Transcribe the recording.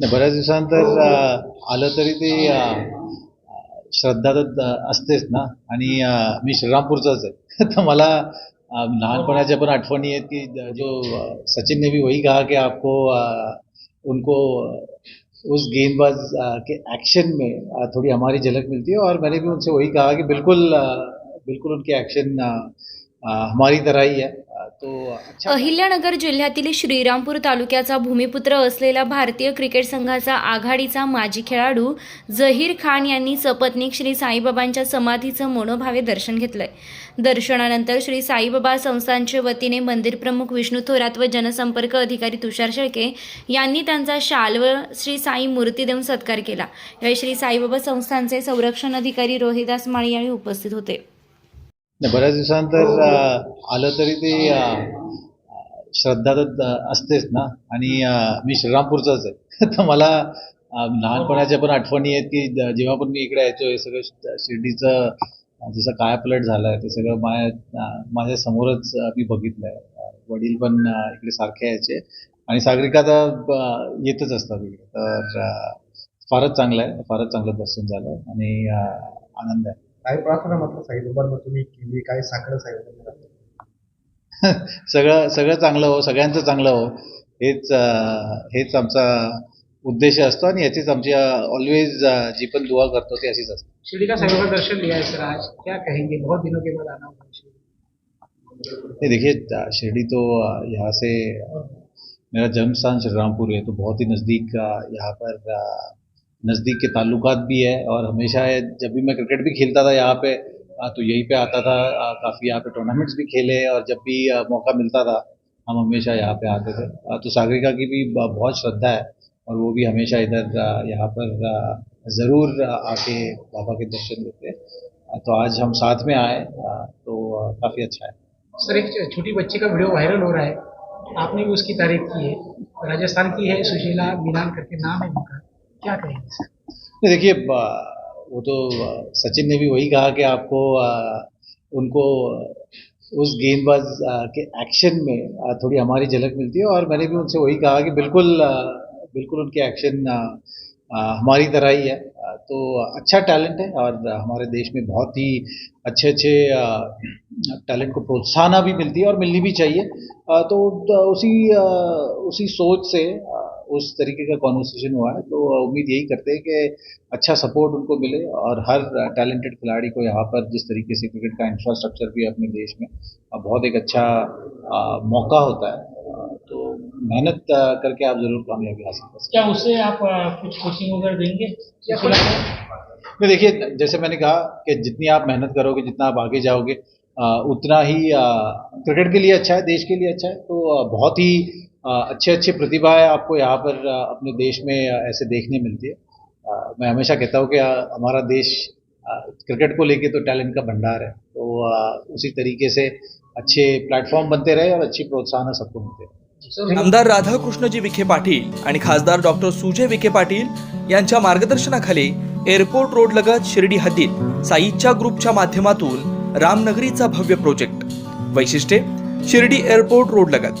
नाही बऱ्याच दिवसानंतर आलं तरी ते श्रद्धा तर असतेच ना. आणि मी श्रीरामपूरचाच आहे. तर मला लहानपणाच्या पण आठवणी आहेत की जो सचिन ने भी वही कहा कि आपको उनको उस गेंदबाज के एक्शन में थोड़ी हमारी झलक मिलती है। और मैंने भी उनसे वही कहा कि बिल्कुल बिल्कुल उनके एक्शन हमारी तरह ही है। अहिल्यानगर जिल्ह्यातील श्रीरामपूर तालुक्याचा भूमिपुत्र असलेला भारतीय क्रिकेट संघाचा आघाडीचा माजी खेळाडू जहीर खान यांनी सपत्नीक श्री साईबाबांच्या समाधीचं मनोभावे दर्शन घेतलंय. दर्शनानंतर श्री साईबाबा संस्थांच्या वतीने मंदिर प्रमुख विष्णू थोरात व जनसंपर्क अधिकारी तुषार शेळके यांनी त्यांचा शाल व श्री साई मूर्ती देऊन सत्कार केला. यावेळी श्री साईबाबा संस्थांचे संरक्षण अधिकारी रोहिदास माळी यावेळी उपस्थित होते. नाही बऱ्याच दिवसानंतर अं, आलं तरी ते श्रद्धा तर असतेच ना. आणि मी श्रीरामपूरचाच आहे. तर मला लहानपणाच्या पण आठवणी आहेत की जेव्हा पण मी इकडे यायचो हे सगळं शिर्डीचं जसं कायापलट झालं ते सगळं माझ्या माझ्या समोरच मी बघितलंय. अं, वडील पण इकडे सारखे यायचे. आणि सागरिका तर येतच असतात इकडे. तर फारच चांगलं आहे. फारच चांगलं दर्शन झालं. आणि आनंद आहे. काय प्रार्थना मात्र साईबाबांना तुम्ही केली काय साकडं साईबाबांना सगळं सगळं चांगलं हो सगळ्यांचं चांगलं हो. हेच हेच आमचा उद्देश असतो आणि याचीच आमची ऑलवेज जी पण दुआ करतो ती अशीच असते. शिरडी का साईबाबा दर्शन लिया है सर आज क्या कहेंगे? बहुत दिनों के बाद आना नहीं देखिए शिरडी तो यहाँ से मेरा जन्म स्थान श्रीरामपुर है तो बहुत ही नज़दीक यहाँ पर नज़दीक के ताल्लुकात भी है और हमेशा है, जब भी मैं क्रिकेट भी खेलता था यहाँ पे तो यहीं पे आता था काफ़ी यहाँ पे टूर्नामेंट्स भी खेले और जब भी मौका मिलता था हम हमेशा यहाँ पे आते थे। तो सागरिका की भी बहुत श्रद्धा है और वो भी हमेशा इधर यहाँ पर ज़रूर आके बाबा के दर्शन देते तो आज हम साथ में आए तो काफ़ी अच्छा है। सर एक छोटी बच्ची का वीडियो वायरल हो रहा है आपने भी उसकी तारीफ़ की है राजस्थान की है सुशीला मीनान करके नाम है उनका। क्या कहेंगे? देखिए वो तो सचिन ने भी वही कहा कि आपको उनको, उस गेंदबाज के एक्शन में थोड़ी हमारी झलक मिलती है और मैंने भी उनसे वही कहा कि बिल्कुल बिल्कुल उनके एक्शन हमारी तरह ही है। तो अच्छा टैलेंट है और हमारे देश में बहुत ही अच्छे अच्छे टैलेंट को प्रोत्साहन भी मिलती है और मिलनी भी चाहिए। तो उसी उसी सोच से उस तरीके का कॉन्वर्सेशन हुआ है तो उम्मीद यही करते हैं कि अच्छा सपोर्ट उनको मिले और हर टैलेंटेड खिलाड़ी को यहाँ पर जिस तरीके से क्रिकेट का इंफ्रास्ट्रक्चर भी है अपने देश में बहुत एक अच्छा मौका होता है। तो मेहनत करके आप ज़रूर कामयाबी हासिल कर सकते क्या उससे आप कुछ कोचिंग वगैरह देंगे? या नहीं देखिए जैसे मैंने कहा कि जितनी आप मेहनत करोगे जितना आप आगे जाओगे उतना ही क्रिकेट के लिए अच्छा है देश के लिए अच्छा है। तो बहुत ही अच्छे अच्छे प्रतिभाएं आपको यहाँ पर अपने देश में ऐसे देखने मिलती है। मैं हमेशा कहता हूँ कि हमारा देश क्रिकेट को लेके तो टैलेंट का भंडार है। तो उसी तरीके से अच्छे प्लेटफॉर्म बनते रहे और अच्छी प्रोत्साहन सबको मिलते रहे। आमदार राधाकृष्णजी विखे पाटील आणि खासदार डॉक्टर सुजय विखे पाटील यांच्या मार्गदर्शनाखाली एअरपोर्ट रोड लगत शिर्डी हद्दीत साईच्या ग्रुपच्या माध्यमातून रामनगरीचा भव्य प्रोजेक्ट. वैशिष्ट्ये शिर्डी एअरपोर्ट रोड लगत.